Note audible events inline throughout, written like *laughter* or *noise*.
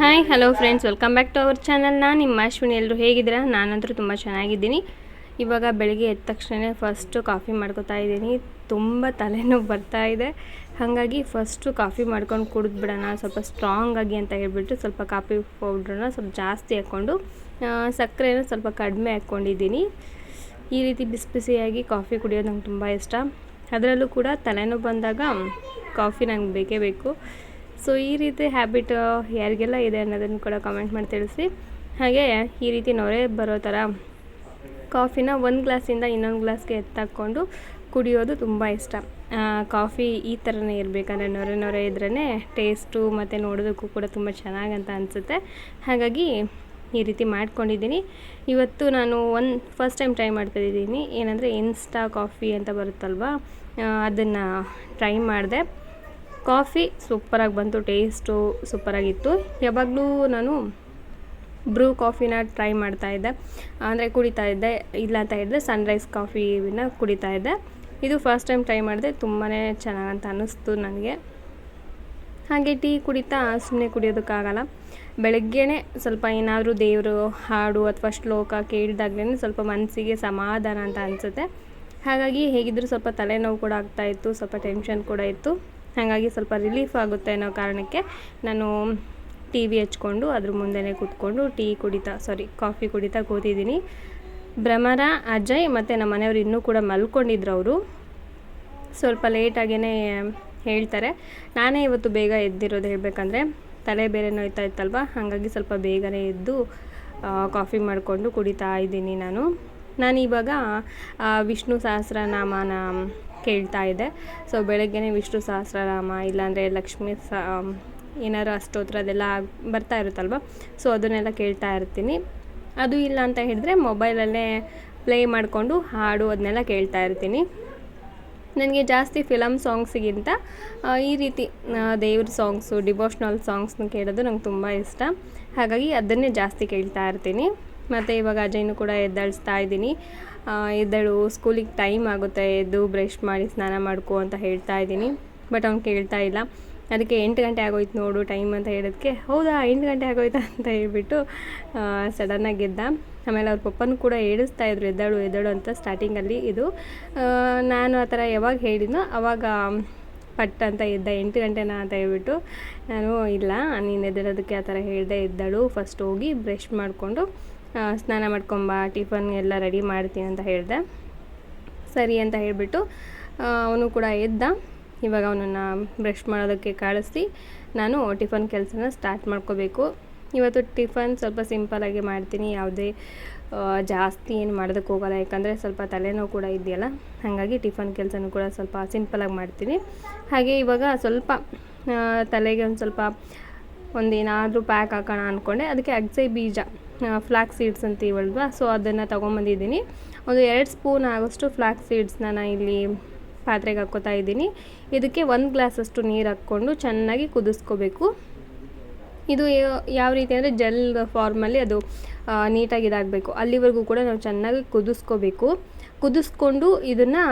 Hi hello friends welcome back to our channel ನಾನು ನಿಮ್ಮ ಅಶ್ವಿನಿ. ಎಲ್ಲರೂ ಹೇಗಿದ್ದೀರಾ? ನಾನಂತರೂ ತುಂಬ ಚೆನ್ನಾಗಿದ್ದೀನಿ. ಇವಾಗ ಬೆಳಿಗ್ಗೆ ಎದ್ದ ತಕ್ಷಣ ಫಸ್ಟು ಕಾಫಿ ಮಾಡ್ಕೋತಾ ಇದ್ದೀನಿ. ತುಂಬ ತಲೆನೋವು ಬರ್ತಾ ಇದೆ. ಹಾಗಾಗಿ ಫಸ್ಟು ಕಾಫಿ ಮಾಡ್ಕೊಂಡು ಕುಡಿದ್ಬಿಡೋಣ. ಸ್ವಲ್ಪ ಸ್ಟ್ರಾಂಗ್ ಆಗಿ ಅಂತ ಹೇಳ್ಬಿಟ್ಟು ಸ್ವಲ್ಪ ಕಾಫಿ ಪೌಡ್ರನ್ನ ಸ್ವಲ್ಪ ಜಾಸ್ತಿ ಹಾಕ್ಕೊಂಡು ಸಕ್ಕರೆನ ಸ್ವಲ್ಪ ಕಡಿಮೆ ಹಾಕ್ಕೊಂಡಿದ್ದೀನಿ. ಈ ರೀತಿ ಬಿಸಿ ಬಿಸಿಯಾಗಿ ಕಾಫಿ ಕುಡಿಯೋದು ನಂಗೆ ತುಂಬ ಇಷ್ಟ. ಅದರಲ್ಲೂ ಕೂಡ ತಲೆನೋವು ಬಂದಾಗ ಕಾಫಿ ನಂಗೆ ಬೇಕೇ ಬೇಕು. ಸೊ ಈ ರೀತಿ ಹ್ಯಾಬಿಟ್ ಯಾರಿಗೆಲ್ಲ ಇದೆ ಅನ್ನೋದನ್ನು ಕೂಡ ಕಮೆಂಟ್ ಮಾಡಿ ತಿಳಿಸಿ ಹಾಗೆ, ಈ ರೀತಿ ನೊರೆ ಬರೋ ಥರ ಕಾಫಿನ ಒಂದು ಗ್ಲಾಸಿಂದ ಇನ್ನೊಂದು ಗ್ಲಾಸ್ಗೆ ಎತ್ತಾಕ್ಕೊಂಡು ಕುಡಿಯೋದು ತುಂಬ ಇಷ್ಟ. ಕಾಫಿ ಈ ಥರನೇ ಇರಬೇಕಂದ್ರೆ ನೊರೆ ನೊರೆ ಇದ್ರೇ ಟೇಸ್ಟು ಮತ್ತು ನೋಡೋದಕ್ಕೂ ಕೂಡ ತುಂಬ ಚೆನ್ನಾಗಂತ ಅನಿಸುತ್ತೆ. ಹಾಗಾಗಿ ಈ ರೀತಿ ಮಾಡ್ಕೊಂಡಿದ್ದೀನಿ. ಇವತ್ತು ನಾನು ಒಂದು ಫಸ್ಟ್ ಟೈಮ್ ಟ್ರೈ ಮಾಡ್ತಾಯಿದ್ದೀನಿ ಏನಂದರೆ ಇನ್ಸ್ಟಾ ಕಾಫಿ ಅಂತ ಬರುತ್ತಲ್ವ? ಅದನ್ನು ಟ್ರೈ ಮಾಡಿದೆ. ಕಾಫಿ ಸೂಪರಾಗಿ ಬಂತು, ಟೇಸ್ಟು ಸೂಪರಾಗಿತ್ತು. ಯಾವಾಗಲೂ ನಾನು ಬ್ರೂ ಕಾಫಿನ ಟ್ರೈ ಮಾಡ್ತಾ ಇದ್ದೆ. ಅಂದರೆ ಕುಡಿತಾ ಇದ್ದೆ, ಇಲ್ಲ ಅಂತ ಹೇಳಿದ್ರೆ ಸನ್ರೈಸ್ ಕಾಫಿನ ಕುಡಿತಾ ಇದ್ದೆ. ಇದು ಫಸ್ಟ್ ಟೈಮ್ ಟ್ರೈ ಮಾಡಿದೆ ತುಂಬಾ ಚೆನ್ನಾಗಂತ ಅನ್ನಿಸ್ತು ನನಗೆ. ಹಾಗೆ ಟೀ ಕುಡಿತಾ ಸುಮ್ಮನೆ ಕುಡಿಯೋದಕ್ಕಾಗಲ್ಲ. ಬೆಳಗ್ಗೆನೇ ಸ್ವಲ್ಪ ಏನಾದರೂ ದೇವರು ಹಾಡು ಅಥವಾ ಶ್ಲೋಕ ಕೇಳಿದಾಗಲೇ ಸ್ವಲ್ಪ ಮನಸ್ಸಿಗೆ ಸಮಾಧಾನ ಅಂತ ಅನಿಸುತ್ತೆ. ಹಾಗಾಗಿ ಹೇಗಿದ್ದರೂ ಸ್ವಲ್ಪ ತಲೆನೋವು ಕೂಡ ಆಗ್ತಾಯಿತ್ತು ಸ್ವಲ್ಪ ಟೆನ್ಷನ್ ಕೂಡ ಇತ್ತು. ಹಾಗಾಗಿ ಸ್ವಲ್ಪ ರಿಲೀಫ್ ಆಗುತ್ತೆ ಅನ್ನೋ ಕಾರಣಕ್ಕೆ ನಾನು ಟಿ ವಿ ಹಚ್ಕೊಂಡು ಅದ್ರ ಮುಂದೆನೇ ಕೂತ್ಕೊಂಡು ಟೀ ಕುಡಿತಾ ಸಾರಿ ಕಾಫಿ ಕುಡಿತಾ ಕೂತಿದ್ದೀನಿ. ಭ್ರಮರ, ಅಜಯ್ ಮತ್ತು ನಮ್ಮ ಮನೆಯವರು ಇನ್ನೂ ಕೂಡ ಮಲ್ಕೊಂಡಿದ್ರು ಅವರು. ಸ್ವಲ್ಪ ಲೇಟಾಗೇ ಹೇಳ್ತಾರೆ. ನಾನೇ ಇವತ್ತು ಬೇಗ ಎದ್ದಿರೋದು ಹೇಳಬೇಕಂದ್ರೆ ತಲೆ ಬೇರೆ ನೋಯ್ತಾ ಇತ್ತಲ್ವ? ಹಾಗಾಗಿ ಸ್ವಲ್ಪ ಬೇಗನೆ ಎದ್ದು ಕಾಫಿ ಮಾಡಿಕೊಂಡು ಕುಡಿತಾ ಇದ್ದೀನಿ ನಾನು. ನಾನು ಇವಾಗ ವಿಷ್ಣು ಸಹಸ್ರನಾಮನ ಕೇಳ್ತಾ ಇದೆ. ಸೊ ಬೆಳಗ್ಗೆನೇ ವಿಷ್ಣು ಸಹಸ್ರನಾಮ, ಇಲ್ಲಾಂದರೆ ಲಕ್ಷ್ಮೀ ಸ ಏನಾರು ಅಷ್ಟೋತ್ರ ಅದೆಲ್ಲ ಬರ್ತಾ ಇರುತ್ತಲ್ವ? ಸೊ ಅದನ್ನೆಲ್ಲ ಕೇಳ್ತಾ ಇರ್ತೀನಿ. ಅದು ಇಲ್ಲ ಅಂತ ಹೇಳಿದ್ರೆ ಮೊಬೈಲಲ್ಲೇ ಪ್ಲೇ ಮಾಡಿಕೊಂಡು ಹಾಡು ಅದನ್ನೆಲ್ಲ ಕೇಳ್ತಾ ಇರ್ತೀನಿ. ನನಗೆ ಜಾಸ್ತಿ ಫಿಲಮ್ ಸಾಂಗ್ಸಿಗಿಂತ ಈ ರೀತಿ ದೇವ್ರ ಸಾಂಗ್ಸು, ಡಿವೋಷ್ನಲ್ ಸಾಂಗ್ಸ್ನ ಕೇಳೋದು ನಂಗೆ ತುಂಬ ಇಷ್ಟ. ಹಾಗಾಗಿ ಅದನ್ನೇ ಜಾಸ್ತಿ ಕೇಳ್ತಾ ಇರ್ತೀನಿ. ಮತ್ತು ಇವಾಗ ಅಜಯ್ನು ಕೂಡ ಎದ್ದಾಳಿಸ್ತಾ ಇದ್ದೀನಿ. ಎದ್ದಾಳು ಸ್ಕೂಲಿಗೆ ಟೈಮ್ ಆಗುತ್ತೆ, ಎದ್ದು ಬ್ರಷ್ ಮಾಡಿ ಸ್ನಾನ ಮಾಡ್ಕೊ ಅಂತ ಹೇಳ್ತಾ ಇದ್ದೀನಿ. ಬಟ್ ಅವ್ನು ಕೇಳ್ತಾ ಇಲ್ಲ. ಅದಕ್ಕೆ ಎಂಟು ಗಂಟೆ ಆಗೋಯ್ತು ನೋಡು ಟೈಮ್ ಅಂತ ಹೇಳೋದಕ್ಕೆ, ಹೌದಾ, ಎಂಟು ಗಂಟೆ ಆಗೋಯ್ತಾ ಅಂತ ಹೇಳ್ಬಿಟ್ಟು ಸಡನ್ನಾಗಿ ಎದ್ದ. ಆಮೇಲೆ ಅವ್ರ ಪಪ್ಪನೂ ಕೂಡ ಏಳಿಸ್ತಾ ಇದ್ರು, ಎದ್ದಾಳು ಎದ್ದಾಳು ಅಂತ ಸ್ಟಾರ್ಟಿಂಗಲ್ಲಿ ಇದು. ನಾನು ಆ ಥರ ಯಾವಾಗ ಹೇಳಿದ್ನೋ ಅವಾಗ ಪಟ್ ಅಂತ ಎದ್ದ, ಎಂಟು ಗಂಟೆನಾ ಅಂತ ಹೇಳ್ಬಿಟ್ಟು, ನಾನು ಇಲ್ಲ, ನೀನು ಎದ್ದೇಳೋದಕ್ಕೆ ಆ ಥರ ಹೇಳಿದೆ ಎದ್ದಾಳು. ಫಸ್ಟ್ ಹೋಗಿ ಬ್ರಷ್ ಮಾಡಿಕೊಂಡು ಸ್ನಾನ ಮಾಡ್ಕೊಂಬ ಟಿಫನ್ ಎಲ್ಲ ರೆಡಿ ಮಾಡ್ತೀನಿ ಅಂತ ಹೇಳಿದೆ. ಸರಿ ಅಂತ ಹೇಳಿಬಿಟ್ಟು ಅವನು ಕೂಡ ಎದ್ದ. ಇವಾಗ ಅವನನ್ನು ಬ್ರಷ್ ಮಾಡೋದಕ್ಕೆ ಕಳಿಸಿ ನಾನು ಟಿಫನ್ ಕೆಲಸನ ಸ್ಟಾರ್ಟ್ ಮಾಡ್ಕೋಬೇಕು. ಇವತ್ತು ಟಿಫನ್ ಸ್ವಲ್ಪ ಸಿಂಪಲಾಗಿ ಮಾಡ್ತೀನಿ. ಯಾವುದೇ ಜಾಸ್ತಿ ಏನು ಮಾಡೋದಕ್ಕೆ ಹೋಗಲ್ಲ. ಯಾಕಂದರೆ ಸ್ವಲ್ಪ ತಲೆನೋವು ಕೂಡ ಇದೆಯಲ್ಲ. ಹಾಗಾಗಿ ಟಿಫನ್ ಕೆಲಸನೂ ಕೂಡ ಸ್ವಲ್ಪ ಸಿಂಪಲಾಗಿ ಮಾಡ್ತೀನಿ. ಹಾಗೆ ಇವಾಗ ಸ್ವಲ್ಪ ತಲೆಗೆ ಒಂದು ಸ್ವಲ್ಪ ಒಂದೇನಾದರೂ ಪ್ಯಾಕ್ ಹಾಕೋಣ ಅಂದ್ಕೊಂಡೆ ಅದಕ್ಕೆ ಅಗಸೆ ಬೀಜ. ಫ್ಲಾಕ್ ಸೀಡ್ಸ್ ಅಂತೀವಲ್ವ ಸೊ ಅದನ್ನು ತೊಗೊಂಬಂದಿದ್ದೀನಿ. ಒಂದು ಎರಡು ಸ್ಪೂನ್ ಆಗೋಷ್ಟು ಫ್ಲಾಕ್ ಸೀಡ್ಸ್ನ ನಾನು ಇಲ್ಲಿ ಪಾತ್ರೆಗೆ ಹಾಕ್ಕೋತಾ ಇದ್ದೀನಿ. ಇದಕ್ಕೆ ಒಂದು ಗ್ಲಾಸಷ್ಟು ನೀರು ಹಾಕ್ಕೊಂಡು ಚೆನ್ನಾಗಿ ಕುದಿಸ್ಕೋಬೇಕು. ಇದು ಯಾವ ರೀತಿ ಅಂದರೆ ಜೆಲ್ ಫಾರ್ಮಲ್ಲಿ ಅದು ನೀಟಾಗಿ ಇದಾಗಬೇಕು. ಅಲ್ಲಿವರೆಗೂ ಕೂಡ ನಾವು ಚೆನ್ನಾಗಿ ಕುದಿಸ್ಕೋಬೇಕು. ಕುದಿಸ್ಕೊಂಡು ಇದನ್ನು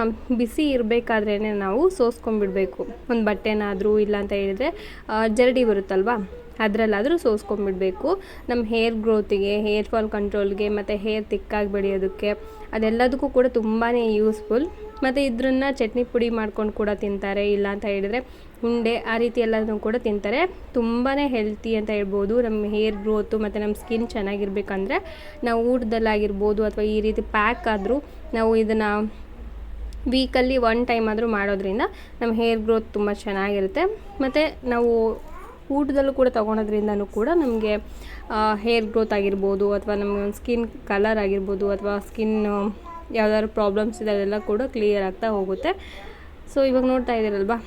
ಬಿಸಿ ಇರಬೇಕಾದ್ರೇ ನಾವು ಸೋಸ್ಕೊಂಡ್ಬಿಡ್ಬೇಕು. ಒಂದು ಬಟ್ಟೆನಾದರೂ ಇಲ್ಲ ಅಂತ ಹೇಳಿದರೆ ಜರಡಿ ಬರುತ್ತಲ್ವಾ? ಅದರಲ್ಲಾದರೂ ಸೋಸ್ಕೊಂಡ್ಬಿಡ್ಬೇಕು ನಮ್ಮ ಹೇರ್ ಗ್ರೋತಿಗೆ ಹೇರ್ ಫಾಲ್ ಕಂಟ್ರೋಲ್ಗೆ ಮತ್ತು ಹೇರ್ ತಿಕ್ಕಾಗಿ ಬೆಳೆಯೋದಕ್ಕೆ ಅದೆಲ್ಲದಕ್ಕೂ ಕೂಡ ತುಂಬಾ ಯೂಸ್ಫುಲ್ ಮತ್ತು ಇದ್ರನ್ನ ಚಟ್ನಿ ಪುಡಿ ಮಾಡ್ಕೊಂಡು ಕೂಡ ತಿಂತಾರೆ. ಇಲ್ಲ ಅಂತ ಹೇಳಿದರೆ ಉಂಡೆ ಆ ರೀತಿ ಎಲ್ಲದನ್ನು ಕೂಡ ತಿಂತಾರೆ. ತುಂಬಾ ಹೆಲ್ತಿ ಅಂತ ಹೇಳ್ಬೋದು. ನಮ್ಮ ಹೇರ್ ಗ್ರೋತು ಮತ್ತು ನಮ್ಮ ಸ್ಕಿನ್ ಚೆನ್ನಾಗಿರ್ಬೇಕಂದ್ರೆ ನಾವು ಊಟದಲ್ಲಾಗಿರ್ಬೋದು ಅಥವಾ ಈ ರೀತಿ ಪ್ಯಾಕ್ ಆದರೂ ನಾವು ಇದನ್ನು ವೀಕಲ್ಲಿ ಒನ್ ಟೈಮ್ ಆದರೂ ಮಾಡೋದ್ರಿಂದ ನಮ್ಮ ಹೇರ್ ಗ್ರೋತ್ ತುಂಬ ಚೆನ್ನಾಗಿರುತ್ತೆ. ಮತ್ತು ನಾವು ಊಟದಲ್ಲೂ ಕೂಡ ತೊಗೊಳೋದ್ರಿಂದನೂ ಕೂಡ ನಮಗೆ ಹೇರ್ ಗ್ರೋತ್ ಆಗಿರ್ಬೋದು ಅಥವಾ ನಮ್ಮ ಸ್ಕಿನ್ ಕಲರ್ ಆಗಿರ್ಬೋದು ಅಥವಾ ಸ್ಕಿನ್ ಯಾವ್ದಾದ್ರು ಪ್ರಾಬ್ಲಮ್ಸ್ ಇದೆ ಅದೆಲ್ಲ ಕೂಡ ಕ್ಲಿಯರ್ ಆಗ್ತಾ ಹೋಗುತ್ತೆ. ಸೊ ಇವಾಗ ನೋಡ್ತಾ ಇದ್ದೀರಲ್ವಾ?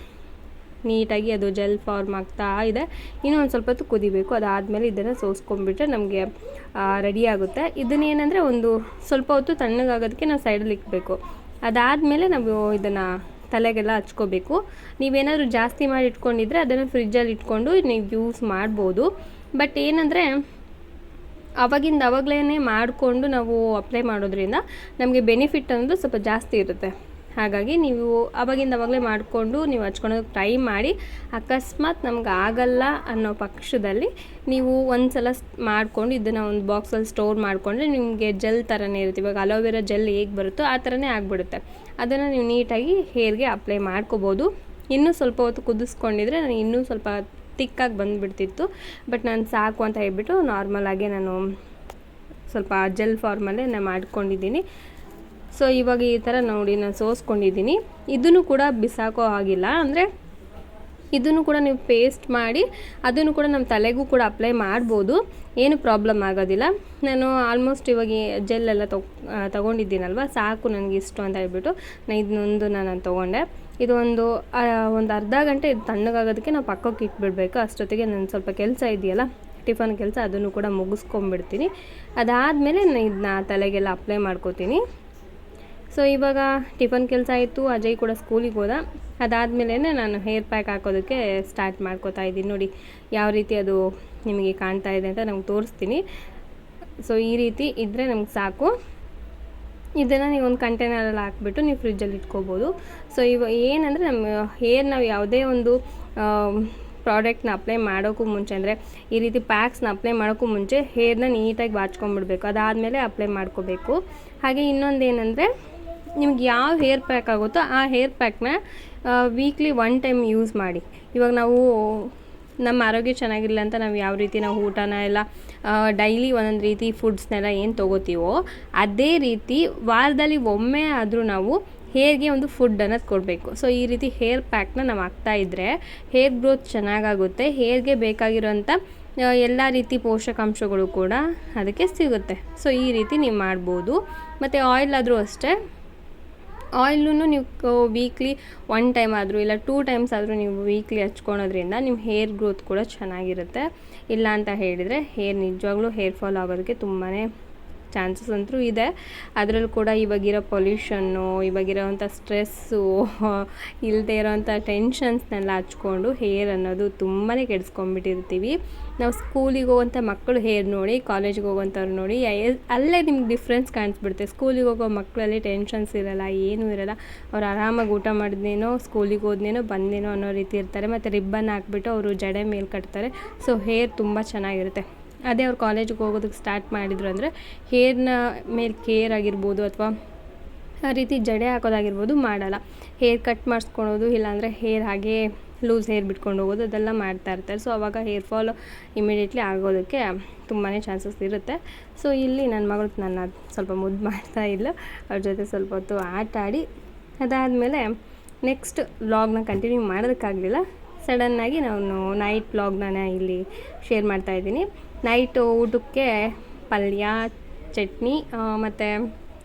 ನೀಟಾಗಿ ಅದು ಜೆಲ್ ಫಾರ್ಮ್ ಆಗ್ತಾ ಇದೆ. ಇನ್ನೂ ಒಂದು ಸ್ವಲ್ಪ ಹೊತ್ತು ಕುದಿಬೇಕು. ಅದಾದಮೇಲೆ ಇದನ್ನು ಸೋಸ್ಕೊಂಡ್ಬಿಟ್ರೆ ನಮಗೆ ರೆಡಿ ಆಗುತ್ತೆ. ಇದನ್ನೇನೆಂದರೆ ಒಂದು ಸ್ವಲ್ಪ ಹೊತ್ತು ತಣ್ಣಗಾಗೋದಕ್ಕೆ ನಾವು ಸೈಡಲ್ಲಿ ಇಕ್ಕಬೇಕು ಅದಾದಮೇಲೆ ನಾವು ಇದನ್ನು ತಲೆಗೆಲ್ಲ ಹಚ್ಕೋಬೇಕು. ನೀವೇನಾದರೂ ಜಾಸ್ತಿ ಮಾಡಿ ಇಟ್ಕೊಂಡಿದ್ರೆ ಅದನ್ನು ಫ್ರಿಜ್ಜಲ್ಲಿ ಇಟ್ಕೊಂಡು ನೀವು ಯೂಸ್ ಮಾಡ್ಬೋದು. ಬಟ್ ಏನಂದರೆ, ಅವಾಗಿಂದ ಅವಾಗಲೇ ಮಾಡಿಕೊಂಡು ನಾವು ಅಪ್ಲೈ ಮಾಡೋದ್ರಿಂದ ನಮಗೆ ಬೆನಿಫಿಟ್ ಅನ್ನೋದು ಸ್ವಲ್ಪ ಜಾಸ್ತಿ ಇರುತ್ತೆ. ಹಾಗಾಗಿ ನೀವು ಅವಾಗಿಂದ ಅವಾಗಲೇ ಮಾಡಿಕೊಂಡು ನೀವು ಹಚ್ಕೊಳೋದಕ್ಕೆ ಟ್ರೈ ಮಾಡಿ, ಅಕಸ್ಮಾತ್ ನಮ್ಗೆ ಆಗಲ್ಲ ಅನ್ನೋ ಪಕ್ಷದಲ್ಲಿ ನೀವು ಒಂದು ಸಲ ಮಾಡಿಕೊಂಡು ಇದನ್ನು ಒಂದು ಬಾಕ್ಸಲ್ಲಿ ಸ್ಟೋರ್ ಮಾಡಿಕೊಂಡ್ರೆ ನಿಮಗೆ ಜೆಲ್ ಥರನೇ ಇರುತ್ತೆ. ಇವಾಗ ಅಲೋವೆರಾ ಜೆಲ್ ಹೇಗೆ ಬರುತ್ತೋ ಆ ಥರನೇ ಆಗಿಬಿಡುತ್ತೆ. ಅದನ್ನು ನೀವು ನೀಟಾಗಿ ಹೇರ್ಗೆ ಅಪ್ಲೈ ಮಾಡ್ಕೋಬೋದು. ಇನ್ನೂ ಸ್ವಲ್ಪ ಹೊತ್ತು ಕುದಿಸ್ಕೊಂಡಿದ್ರೆ ನಾನು ಇನ್ನೂ ಸ್ವಲ್ಪ ತಿಕ್ಕಾಗಿ ಬಂದುಬಿಡ್ತಿತ್ತು. ಬಟ್ ನಾನು ಸಾಕು ಅಂತ ಹೇಳ್ಬಿಟ್ಟು ನಾರ್ಮಲಾಗೆ ನಾನು ಸ್ವಲ್ಪ ಜೆಲ್ ಫಾರ್ಮಲ್ಲೇ ನಾನು ಮಾಡ್ಕೊಂಡಿದ್ದೀನಿ. ಸೊ ಇವಾಗ ಈ ಥರ ನೋಡಿ ನಾನು ಸೋಸ್ಕೊಂಡಿದ್ದೀನಿ ಇದನ್ನು ಕೂಡ ಬಿಸಾಕೋ ಆಗಿಲ್ಲ ಅಂದರೆ ಇದನ್ನು ಕೂಡ ನೀವು ಪೇಸ್ಟ್ ಮಾಡಿ, ಅದನ್ನು ಕೂಡ ನಮ್ಮ ತಲೆಗೂ ಕೂಡ ಅಪ್ಲೈ ಮಾಡ್ಬೋದು. ಏನು ಪ್ರಾಬ್ಲಮ್ ಆಗೋದಿಲ್ಲ. ನಾನು ಆಲ್ಮೋಸ್ಟ್ ಇವಾಗ ಜೆಲ್ ಎಲ್ಲ ತಗೊ ತೊಗೊಂಡಿದ್ದೀನಲ್ವ? ಸಾಕು ನನಗೆ ಇಷ್ಟು ಅಂತ ಹೇಳ್ಬಿಟ್ಟು ನಾನು ಇದನ್ನೊಂದು ನಾನು ತೊಗೊಂಡೆ. ಇದು ಒಂದು ಒಂದು ಅರ್ಧ ಗಂಟೆ ಇದು ತಣ್ಣಗಾಗೋದಕ್ಕೆ ನಾವು ಪಕ್ಕಕ್ಕೆ ಇಟ್ಬಿಡ್ಬೇಕು. ಅಷ್ಟೊತ್ತಿಗೆ ನನ್ನ ಸ್ವಲ್ಪ ಕೆಲಸ ಇದೆಯಲ್ಲ, ಟಿಫನ್ ಕೆಲಸ ಅದನ್ನು ಕೂಡ ಮುಗಿಸ್ಕೊಂಬಿಡ್ತೀನಿ ಅದಾದಮೇಲೆ ನಾನು ಇದನ್ನ ತಲೆಗೆಲ್ಲ ಅಪ್ಲೈ ಮಾಡ್ಕೋತೀನಿ. ಸೊ ಇವಾಗ ಟಿಫನ್ ಕೆಲಸ ಆಯಿತು, ಅಜಯ್ ಕೂಡ ಸ್ಕೂಲಿಗೆ ಹೋದ. ಅದಾದಮೇಲೆ ನಾನು ಹೇರ್ ಪ್ಯಾಕ್ ಹಾಕೋದಕ್ಕೆ ಸ್ಟಾರ್ಟ್ ಮಾಡ್ಕೋತಾ ಇದ್ದೀನಿ. ನೋಡಿ, ಯಾವ ರೀತಿ ಅದು ನಿಮಗೆ ಕಾಣ್ತಾ ಇದೆ ಅಂತ ನಮ್ಗೆ ತೋರಿಸ್ತೀನಿ. ಸೊ ಈ ರೀತಿ ಇದ್ದರೆ ನಮ್ಗೆ ಸಾಕು. ಇದನ್ನು ನೀವು ಒಂದು ಕಂಟೈನರಲ್ಲಿ ಹಾಕ್ಬಿಟ್ಟು ನೀವು ಫ್ರಿಜ್ಜಲ್ಲಿ ಇಟ್ಕೋಬೋದು. ಸೊ ಇವ, ಏನಂದರೆ ನಮ್ಮ ಹೇರ್ ನಾವು ಯಾವುದೇ ಒಂದು ಪ್ರಾಡಕ್ಟ್ನ ಅಪ್ಲೈ ಮಾಡೋಕ್ಕೂ ಮುಂಚೆ, ಅಂದರೆ ಈ ರೀತಿ ಪ್ಯಾಕ್ಸ್ನ ಅಪ್ಲೈ ಮಾಡೋಕ್ಕೂ ಮುಂಚೆ ಹೇರ್ನ ನೀಟಾಗಿ ಬಾಚ್ಕೊಂಡ್ಬಿಡ್ಬೇಕು. ಅದಾದಮೇಲೆ ಅಪ್ಲೈ ಮಾಡ್ಕೋಬೇಕು. ಹಾಗೆ ಇನ್ನೊಂದು ಏನಂದರೆ ನಿಮ್ಗೆ ಯಾವ ಹೇರ್ ಪ್ಯಾಕ್ ಆಗುತ್ತೋ ಆ ಹೇರ್ ಪ್ಯಾಕ್ನ ವೀಕ್ಲಿ ಒನ್ ಟೈಮ್ ಯೂಸ್ ಮಾಡಿ. ಇವಾಗ ನಾವು ನಮ್ಮ ಆರೋಗ್ಯ ಚೆನ್ನಾಗಿಲ್ಲ ಅಂತ ನಾವು ಯಾವ ರೀತಿ ನಾವು ಊಟನ ಎಲ್ಲ ಡೈಲಿ ಒಂದೊಂದು ರೀತಿ ಫುಡ್ಸ್ನೆಲ್ಲ ಏನು ತೊಗೋತೀವೋ ಅದೇ ರೀತಿ ವಾರದಲ್ಲಿ ಒಮ್ಮೆ ಆದರೂ ನಾವು ಹೇರ್ಗೆ ಒಂದು ಫುಡ್ ಅನ್ನೋದು ಕೊಡಬೇಕು. ಸೊ ಈ ರೀತಿ ಹೇರ್ ಪ್ಯಾಕ್ನ ನಾವು ಹಾಕ್ತಾ ಇದ್ದರೆ ಹೇರ್ ಗ್ರೋತ್ ಚೆನ್ನಾಗಾಗುತ್ತೆ ಹೇರ್ಗೆ ಬೇಕಾಗಿರೋಂಥ ಎಲ್ಲ ರೀತಿ ಪೋಷಕಾಂಶಗಳು ಕೂಡ ಅದಕ್ಕೆ ಸಿಗುತ್ತೆ. ಸೊ ಈ ರೀತಿ ನೀವು ಮಾಡ್ಬೋದು. ಮತ್ತು ಆಯಿಲ್ ಆದರೂ ಅಷ್ಟೇ. ಆಯಿಲೂ ನೀವು ವೀಕ್ಲಿ ಒನ್ ಟೈಮ್ ಆದರೂ ಇಲ್ಲ ಟೂ ಟೈಮ್ಸ್ ಆದರೂ ನೀವು ವೀಕ್ಲಿ ಹಚ್ಕೊಳೋದ್ರಿಂದ ನಿಮ್ಮ ಹೇರ್ ಗ್ರೋತ್ ಕೂಡ ಚೆನ್ನಾಗಿರುತ್ತೆ. ಇಲ್ಲ ಅಂತ ಹೇಳಿದರೆ ಹೇರ್ ನಿಜವಾಗ್ಲೂ ಹೇರ್ ಫಾಲ್ ಆಗೋದಕ್ಕೆ ತುಂಬಾ ಚಾನ್ಸಸ್ ಅಂತೂ ಇದೆ. ಅದರಲ್ಲೂ ಕೂಡ ಇವಾಗಿರೋ ಪೊಲ್ಯೂಷನ್ನು ಇವಾಗಿರೋವಂಥ ಸ್ಟ್ರೆಸ್ಸು *laughs* ಇಲ್ಲದೆ ಇರೋವಂಥ ಟೆನ್ಷನ್ಸ್ನೆಲ್ಲ ಹಚ್ಕೊಂಡು ಹೇರ್ ಅನ್ನೋದು ತುಂಬಾ ಕೆಡಿಸ್ಕೊಂಡ್ಬಿಟ್ಟಿರ್ತೀವಿ. ನಾವು ಸ್ಕೂಲಿಗೆ ಹೋಗುವಂಥ ಮಕ್ಕಳು ಹೇರ್ ನೋಡಿ, ಕಾಲೇಜಿಗೆ ಹೋಗುವಂಥವ್ರು ನೋಡಿ ಅಲ್ಲೇ ನಿಮ್ಗೆ ಡಿಫ್ರೆನ್ಸ್ ಕಾಣಿಸ್ಬಿಡುತ್ತೆ. ಸ್ಕೂಲಿಗೆ ಹೋಗೋ ಮಕ್ಕಳಲ್ಲಿ ಟೆನ್ಷನ್ಸ್ ಇರಲ್ಲ, ಏನೂ ಇರಲ್ಲ. ಅವ್ರು ಆರಾಮಾಗಿ ಊಟ ಮಾಡಿದ್ನೇನೋ, ಸ್ಕೂಲಿಗೆ ಹೋದ್ನೇನೋ ಬಂದೇನೋ ಅನ್ನೋ ರೀತಿ ಇರ್ತಾರೆ. ಮತ್ತು ರಿಬ್ಬನ್ ಹಾಕ್ಬಿಟ್ಟು ಅವರು ಜಡೆ ಮೇಲೆ ಕಟ್ತಾರೆ. ಸೊ ಹೇರ್ ತುಂಬ ಚೆನ್ನಾಗಿರುತ್ತೆ. ಅದೇ ಅವ್ರು ಕಾಲೇಜಿಗೆ ಹೋಗೋದಕ್ಕೆ ಸ್ಟಾರ್ಟ್ ಮಾಡಿದ್ರು ಅಂದರೆ ಹೇರ್ನ ಮೇಲೆ ಕೇರ್ ಆಗಿರ್ಬೋದು ಅಥವಾ ಆ ರೀತಿ ಜಡೆ ಹಾಕೋದಾಗಿರ್ಬೋದು ಮಾಡಲ್ಲ. ಹೇರ್ ಕಟ್ ಮಾಡಿಸ್ಕೊಳೋದು, ಇಲ್ಲಾಂದರೆ ಹೇರ್ ಹಾಗೆ ಲೂಸ್ ಹೇರ್ ಬಿಟ್ಕೊಂಡು ಹೋಗೋದು, ಅದೆಲ್ಲ ಮಾಡ್ತಾ ಇರ್ತಾರೆ. ಸೊ ಅವಾಗ ಹೇರ್ ಫಾಲ್ ಇಮಿಡಿಯೇಟ್ಲಿ ಆಗೋದಕ್ಕೆ ತುಂಬಾ ಚಾನ್ಸಸ್ ಇರುತ್ತೆ. ಸೊ ಇಲ್ಲಿ ನನ್ನ ಮಗಳು ನನ್ನ ಸ್ವಲ್ಪ ಮುದ್ದು ಮಾಡ್ತಾ ಇಲ್ಲ ಅವ್ರ ಜೊತೆ ಸ್ವಲ್ಪ ಹೊತ್ತು ಆಟ ಆಡಿ, ಅದಾದಮೇಲೆ ನೆಕ್ಸ್ಟ್ ವ್ಲಾಗ್ನ ಕಂಟಿನ್ಯೂ ಮಾಡೋದಕ್ಕಾಗಲಿಲ್ಲ. ಸಡನ್ನಾಗಿ ನಾನು ನೈಟ್ ವ್ಲಾಗ್ನ ಇಲ್ಲಿ ಶೇರ್ ಮಾಡ್ತಾಯಿದ್ದೀನಿ ನೈಟು ಊಟಕ್ಕೆ ಪಲ್ಯ, ಚಟ್ನಿ ಮತ್ತು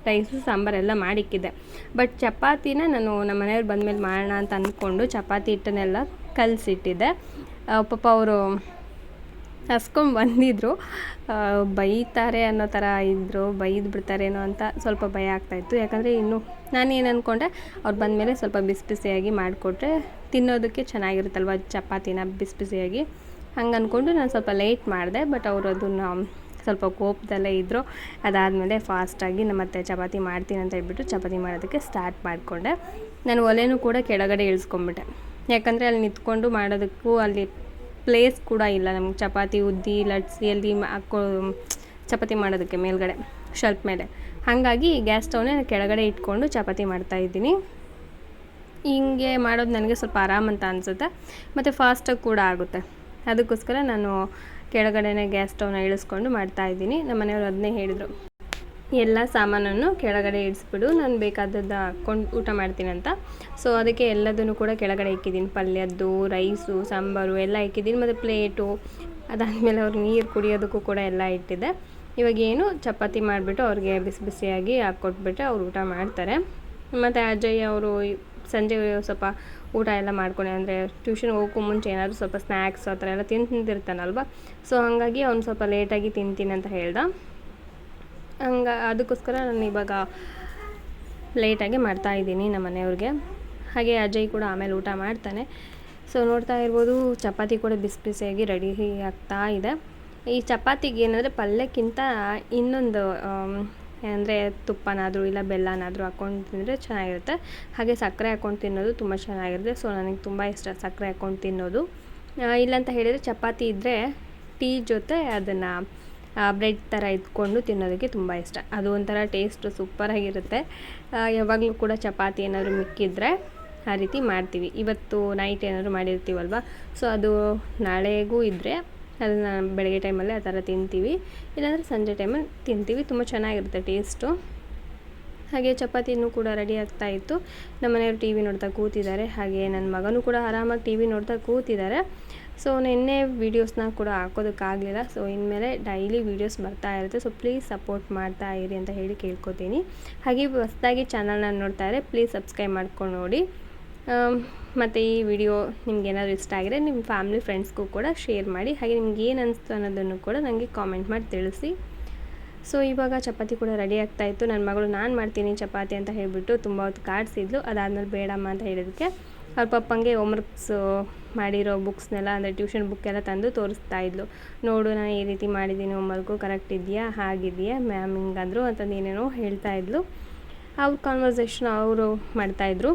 ರೈಸು ಸಾಂಬಾರೆಲ್ಲ ಮಾಡಿಕ್ಕಿದ್ದೆ. ಬಟ್ ಚಪಾತಿನ ನಾನು ನಮ್ಮ ಮನೆಯವ್ರು ಬಂದಮೇಲೆ ಮಾಡೋಣ ಅಂತ ಅಂದ್ಕೊಂಡು ಚಪಾತಿ ಹಿಟ್ಟನ್ನೆಲ್ಲ ಕಲಸಿಟ್ಟಿದ್ದೆ. ಪಾಪ ಅವರು ಹಸ್ಕೊಂಡು ಬಂದಿದ್ದರು ಬೈತಾರೆ ಅನ್ನೋ ಥರ ಇದ್ದರು ಬೈದು ಬಿಡ್ತಾರೇನೋ ಅಂತ ಸ್ವಲ್ಪ ಭಯ ಆಗ್ತಾಯಿತ್ತು ಯಾಕಂದರೆ ಇನ್ನು ನಾನೇನು ಅಂದ್ಕೊಂಡೆ ಅವ್ರು ಬಂದಮೇಲೆ ಸ್ವಲ್ಪ ಬಿಸಿ ಬಿಸಿಯಾಗಿ ಮಾಡಿಕೊಟ್ರೆ ತಿನ್ನೋದಕ್ಕೆ ಚೆನ್ನಾಗಿರುತ್ತಲ್ವ ಚಪಾತಿನ ಬಿಸಿ ಬಿಸಿಯಾಗಿ ಹಂಗೆ ಅಂದ್ಕೊಂಡು ನಾನು ಸ್ವಲ್ಪ ಲೇಟ್ ಮಾಡಿದೆ, ಬಟ್ ಅವರು ಅದನ್ನು ಸ್ವಲ್ಪ ಕೋಪದಲ್ಲೇ ಇದ್ದರು ಅದಾದಮೇಲೆ ಫಾಸ್ಟಾಗಿ ನಮ್ಮ ಮತ್ತೆ ಚಪಾತಿ ಮಾಡ್ತೀನಿ ಅಂತ ಹೇಳ್ಬಿಟ್ಟು ಚಪಾತಿ ಮಾಡೋದಕ್ಕೆ ಸ್ಟಾರ್ಟ್ ಮಾಡಿಕೊಂಡೆ. ನಾನು ಒಲೆನೂ ಕೂಡ ಕೆಳಗಡೆ ಇಳಿಸ್ಕೊಂಬಿಟ್ಟೆ. ಯಾಕಂದರೆ ಅಲ್ಲಿ ನಿಂತ್ಕೊಂಡು ಮಾಡೋದಕ್ಕೂ ಅಲ್ಲಿ ಪ್ಲೇಸ್ ಕೂಡ ಇಲ್ಲ. ನಮ್ಗೆ ಚಪಾತಿ, ಉದ್ದಿ, ಲಟ್ಸಿ, ಅಲ್ಲಿ ಹಾಕೋ ಚಪಾತಿ ಮಾಡೋದಕ್ಕೆ ಮೇಲ್ಗಡೆ ಶೆಲ್ಫ್ ಮೇಲೆ. ಹಾಗಾಗಿ ಗ್ಯಾಸ್ ಸ್ಟವ್ನೇ ಕೆಳಗಡೆ ಇಟ್ಕೊಂಡು ಚಪಾತಿ ಮಾಡ್ತಾಯಿದ್ದೀನಿ ಹಿಂಗೆ ಮಾಡೋದು ನನಗೆ ಸ್ವಲ್ಪ ಆರಾಮ ಅಂತ ಅನಿಸುತ್ತೆ. ಮತ್ತು ಫಾಸ್ಟಾಗಿ ಕೂಡ ಆಗುತ್ತೆ. ಅದಕ್ಕೋಸ್ಕರ ನಾನು ಕೆಳಗಡೆನೇ ಗ್ಯಾಸ್ ಸ್ಟವ್ನ ಇಳಿಸ್ಕೊಂಡು ಮಾಡ್ತಾಯಿದ್ದೀನಿ ನಮ್ಮ ಮನೆಯವರು ಅದನ್ನೇ ಹೇಳಿದರು. ಎಲ್ಲ ಸಾಮಾನನ್ನು ಕೆಳಗಡೆ ಇಡಿಸ್ಬಿಡು ನಾನು ಬೇಕಾದದ್ದು ಹಾಕ್ಕೊಂಡು ಊಟ ಮಾಡ್ತೀನಿ ಅಂತ. ಸೊ ಅದಕ್ಕೆ ಎಲ್ಲದನ್ನು ಕೂಡ ಕೆಳಗಡೆ ಇಕ್ಕಿದ್ದೀನಿ. ಪಲ್ಯದ್ದು ರೈಸು ಸಾಂಬಾರು ಎಲ್ಲ ಇಕ್ಕಿದ್ದೀನಿ. ಮತ್ತು ಪ್ಲೇಟು ಅದಾದಮೇಲೆ ಅವ್ರಿಗೆ ನೀರು ಕುಡಿಯೋದಕ್ಕೂ ಕೂಡ ಎಲ್ಲ ಇಟ್ಟಿದ್ದೆ. ಇವಾಗ ಏನು, ಚಪಾತಿ ಮಾಡಿಬಿಟ್ಟು ಅವ್ರಿಗೆ ಬಿಸಿ ಬಿಸಿಯಾಗಿ ಹಾಕ್ಕೊಟ್ಬಿಟ್ಟು ಅವ್ರು ಊಟ ಮಾಡ್ತಾರೆ. ಮತ್ತು ಅಜಯ್ ಅವರು ಸಂಜೆ ಸ್ವಲ್ಪ ಊಟ ಎಲ್ಲ ಮಾಡ್ಕೊಂಡೆ. ಅಂದರೆ ಟ್ಯೂಷನ್ ಹೋಗೋಕ್ಕೂ ಮುಂಚೆ ಏನಾದರೂ ಸ್ವಲ್ಪ ಸ್ನ್ಯಾಕ್ಸ್ ಆ ಥರ ಎಲ್ಲ ತಿಂದು ತಿಂತಿರ್ತಾನಲ್ವ ಸೊ ಹಾಗಾಗಿ ಅವ್ನು ಸ್ವಲ್ಪ ಲೇಟಾಗಿ ತಿಂತೀನಿ ಅಂತ ಹೇಳ್ದ. ಹಂಗ, ಅದಕ್ಕೋಸ್ಕರ ನಾನು ಇವಾಗ ಲೇಟಾಗಿ ಮಾಡ್ತಾಯಿದ್ದೀನಿ ನಮ್ಮ ಮನೆಯವ್ರಿಗೆ. ಹಾಗೆ ಅಜಯ್ ಕೂಡ ಆಮೇಲೆ ಊಟ ಮಾಡ್ತಾನೆ. ಸೊ ನೋಡ್ತಾ ಇರ್ಬೋದು, ಚಪಾತಿ ಕೂಡ ಬಿಸಿ ಬಿಸಿಯಾಗಿ ರೆಡಿ ಆಗ್ತಾ ಇದೆ. ಈ ಚಪಾತಿಗೆ ಏನಂದರೆ ಪಲ್ಯಕ್ಕಿಂತ ಇನ್ನೊಂದು ಅಂದರೆ ತುಪ್ಪನಾದರೂ ಇಲ್ಲ ಬೆಲ್ಲನಾದರೂ ಹಾಕ್ಕೊಂಡು ತಿಂದರೆ ಚೆನ್ನಾಗಿರುತ್ತೆ. ಹಾಗೆ ಸಕ್ಕರೆ ಹಾಕ್ಕೊಂಡು ತಿನ್ನೋದು ತುಂಬ ಚೆನ್ನಾಗಿರುತ್ತೆ. ಸೊ, ನನಗೆ ತುಂಬ ಇಷ್ಟ ಸಕ್ಕರೆ ಹಾಕ್ಕೊಂಡು ತಿನ್ನೋದು. ಇಲ್ಲ ಇಲ್ಲಂತ ಹೇಳಿದರೆ ಚಪಾತಿ ಇದ್ದರೆ ಟೀ ಜೊತೆ ಅದನ್ನು ಬ್ರೆಡ್ ಥರ ಇದ್ಕೊಂಡು ತಿನ್ನೋದಕ್ಕೆ ತುಂಬ ಇಷ್ಟ. ಅದು ಒಂಥರ ಟೇಸ್ಟು ಸೂಪರಾಗಿರುತ್ತೆ ಯಾವಾಗಲೂ ಕೂಡ ಚಪಾತಿ ಏನಾದರೂ ಮಿಕ್ಕಿದ್ರೆ ಆ ರೀತಿ ಮಾಡ್ತೀವಿ. ಇವತ್ತು ನೈಟ್ ಏನಾದರೂ ಮಾಡಿರ್ತೀವಲ್ವ? ಸೊ, ಅದು ನಾಳೆಗೂ ಇದ್ದರೆ ಅದನ್ನು ಬೆಳಗ್ಗೆ ಟೈಮಲ್ಲಿ ಆ ಥರ ತಿಂತೀವಿ. ಇಲ್ಲಾಂದರೆ ಸಂಜೆ ಟೈಮಲ್ಲಿ ತಿಂತೀವಿ. ತುಂಬ ಚೆನ್ನಾಗಿರುತ್ತೆ ಟೇಸ್ಟು. ಹಾಗೆ ಚಪಾತಿನೂ ಕೂಡ ರೆಡಿ ಆಗ್ತಾ ಇತ್ತು. ನಮ್ಮ ಮನೆಯವರು ಟಿ ವಿ ನೋಡ್ತಾ ಕೂತಿದ್ದಾರೆ. ಹಾಗೆ ನನ್ನ ಮಗನೂ ಕೂಡ ಆರಾಮಾಗಿ ಟಿ ವಿ ನೋಡ್ತಾ ಕೂತಿದ್ದಾರೆ. ಸೊ ನಿನ್ನೆ ವೀಡಿಯೋಸ್ನ ಕೂಡ ಹಾಕೋದಕ್ಕಾಗಲಿಲ್ಲ. ಸೊ ಇನ್ಮೇಲೆ ಡೈಲಿ ವೀಡಿಯೋಸ್ ಬರ್ತಾ ಇರುತ್ತೆ. ಸೊ ಪ್ಲೀಸ್ ಸಪೋರ್ಟ್ ಮಾಡ್ತಾ ಇರಿ ಅಂತ ಹೇಳಿ ಕೇಳ್ಕೊತೀನಿ. ಹಾಗೆ ಹೊಸದಾಗಿ ಚಾನಲ್ನ ನೋಡ್ತಾ ಇದ್ದರೆ ಪ್ಲೀಸ್ ಸಬ್ಸ್ಕ್ರೈಬ್ ಮಾಡ್ಕೊಂಡು ನೋಡಿ. ಮತ್ತು ಈ ವಿಡಿಯೋ ನಿಮ್ಗೇನಾದ್ರು ಇಷ್ಟ ಆಗಿದೆ ನಿಮ್ಮ ಫ್ಯಾಮಿಲಿ ಫ್ರೆಂಡ್ಸ್ಗೂ ಕೂಡ ಶೇರ್ ಮಾಡಿ, ಹಾಗೆ ನಿಮ್ಗೆ ಏನು ಅನಿಸ್ತು ಅನ್ನೋದನ್ನು ಕೂಡ ನನಗೆ ಕಾಮೆಂಟ್ ಮಾಡಿ ತಿಳಿಸಿ. ಸೊ ಇವಾಗ ಚಪಾತಿ ಕೂಡ ರೆಡಿ ಆಗ್ತಾ ಇತ್ತು. ನನ್ನ ಮಗಳು, ನಾನು ಮಾಡ್ತೀನಿ ಚಪಾತಿ ಅಂತ ಹೇಳಿಬಿಟ್ಟು ತುಂಬ ಹೊತ್ತು ಕಾಡಿಸಿದ್ಲು. ಅದಾದಮೇಲೆ ಬೇಡಮ್ಮ ಅಂತ ಹೇಳಿದಕ್ಕೆ ಅವ್ರ ಪಪ್ಪಂಗೆ ಹೋಮ್ವರ್ಕ್ಸ್ ಮಾಡಿರೋ ಬುಕ್ಸ್ನೆಲ್ಲ ಅಂದರೆ ಟ್ಯೂಷನ್ ಬುಕ್ ಎಲ್ಲ ತಂದು ತೋರಿಸ್ತಾ ಇದ್ಲು. ನೋಡು, ನಾನು ಈ ರೀತಿ ಮಾಡಿದ್ದೀನಿ ಹೋಮ್ವರ್ಕು ಕರೆಕ್ಟ್ ಇದೆಯಾ? ಹಾಗಿದೆಯಾ? ಮ್ಯಾಮ್ ಹಿಂಗಾದ್ರು ಅಂತಂದು ಏನೇನೋ ಹೇಳ್ತಾ ಇದ್ಲು. ಅವ್ರ ಕಾನ್ವರ್ಸೇಷನ್ ಅವರು ಮಾಡ್ತಾಯಿದ್ರು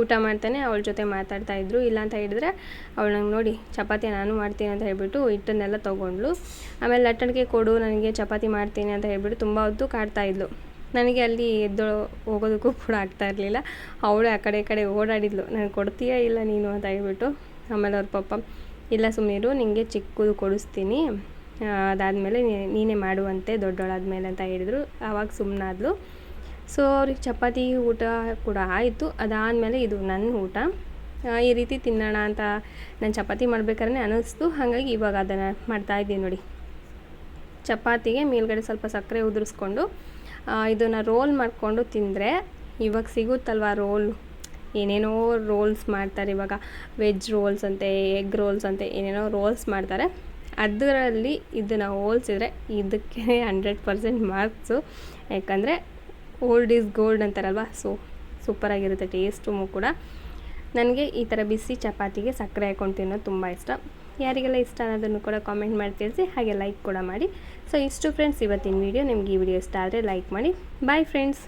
ಊಟ ಮಾಡ್ತಾನೆ, ಅವಳ ಜೊತೆ ಮಾತಾಡ್ತಾ ಇದ್ರು. ಇಲ್ಲ ಅಂತ ಹೇಳಿದ್ರೆ ಅವಳು ನಂಗೆ ನೋಡಿ, ಚಪಾತಿ ನಾನು ಮಾಡ್ತೀನಿ ಅಂತ ಹೇಳಿಬಿಟ್ಟು ಹಿಟ್ಟನ್ನೆಲ್ಲ ತೊಗೊಂಡ್ಳು. ಆಮೇಲೆ ಲಟ್ಟಣಿಗೆ ಕೊಡು, ನನಗೆ ಚಪಾತಿ ಮಾಡ್ತೀನಿ ಅಂತ ಹೇಳಿಬಿಟ್ಟು ತುಂಬ ಹೊತ್ತು ಕಾಡ್ತಾ ಇದ್ಳು ನನಗೆ ಅಲ್ಲಿ ಎದ್ದು ಹೋಗೋದಕ್ಕೂ ಕೂಡ ಆಗ್ತಾ ಇರಲಿಲ್ಲ. ಅವಳು ಆ ಕಡೆ ಈ ಕಡೆ ಓಡಾಡಿದ್ಲು. ನನಗೆ ಕೊಡ್ತೀಯಾ ಇಲ್ಲ ನೀನು? ಅಂತ ಹೇಳ್ಬಿಟ್ಟು ಆಮೇಲೆ ಅವ್ರ ಪಪ್ಪ, ಇಲ್ಲ ಸುಮ್ಮನಿರು ನಿನಗೆ ಚಿಕ್ಕದು ಕೊಡಿಸ್ತೀನಿ. ಅದಾದಮೇಲೆ ನೀನೇ ಮಾಡುವಂತೆ ದೊಡ್ಡೋಳಾದ್ಮೇಲೆ ಅಂತ ಹೇಳಿದರು. ಆವಾಗ ಸುಮ್ಮನಾದ್ಲು ಸೊ ಅವ್ರಿಗೆ ಚಪಾತಿ ಊಟ ಕೂಡ ಆಯಿತು. ಅದಾದಮೇಲೆ ಇದು ನನ್ನ ಊಟ. ಈ ರೀತಿ ತಿನ್ನೋಣ ಅಂತ ನಾನು ಚಪಾತಿ ಮಾಡ್ಬೇಕಾದ್ರೆ ಅನ್ನಿಸ್ತು ಹಾಗಾಗಿ ಇವಾಗ ಅದನ್ನು ಮಾಡ್ತಾಯಿದ್ದೀನಿ ನೋಡಿ. ಚಪಾತಿಗೆ ಮೇಲ್ಗಡೆ ಸ್ವಲ್ಪ ಸಕ್ಕರೆ ಉದುರಿಸ್ಕೊಂಡು ಇದನ್ನು ರೋಲ್ ಮಾಡಿಕೊಂಡು ತಿಂದರೆ ಇವಾಗ ಸಿಗುತ್ತಲ್ವ ರೋಲ್? ಏನೇನೋ ರೋಲ್ಸ್ ಮಾಡ್ತಾರೆ ಇವಾಗ. ವೆಜ್ ರೋಲ್ಸ್ ಅಂತೆ, ಎಗ್ ರೋಲ್ಸ್ ಅಂತೆ, ಏನೇನೋ ರೋಲ್ಸ್ ಮಾಡ್ತಾರೆ. ಅದರಲ್ಲಿ ಇದನ್ನು ಹೋಲ್ಸಿದ್ರೆ ಇದಕ್ಕೆ ಹಂಡ್ರೆಡ್ ಪರ್ಸೆಂಟ್ ಮಾರ್ಕ್ಸು. ಯಾಕಂದರೆ ಓಲ್ಡ್ ಈಸ್ ಗೋಲ್ಡ್ ಅಂತಾರಲ್ವ? ಸೊ ಸೂಪರಾಗಿರುತ್ತೆ ಟೇಸ್ಟು ಕೂಡ. ನನಗೆ ಈ ಥರ ಬಿಸಿ ಚಪಾತಿಗೆ ಸಕ್ಕರೆ ಹಾಕ್ಕೊಂಡು ತಿನ್ನೋದು ತುಂಬ ಇಷ್ಟ. ಯಾರಿಗೆಲ್ಲ ಇಷ್ಟ ಅನ್ನೋದನ್ನು ಕೂಡ ಕಾಮೆಂಟ್ ಮಾಡಿ ತಿಳಿಸಿ, ಹಾಗೆ ಲೈಕ್ ಕೂಡ ಮಾಡಿ. ಸೊ ಇಷ್ಟು ಫ್ರೆಂಡ್ಸ್ ಇವತ್ತಿನ ವೀಡಿಯೋ ನಿಮ್ಗೆ ಈ ವಿಡಿಯೋ ಇಷ್ಟ ಆದರೆ ಲೈಕ್ ಮಾಡಿ. Bye friends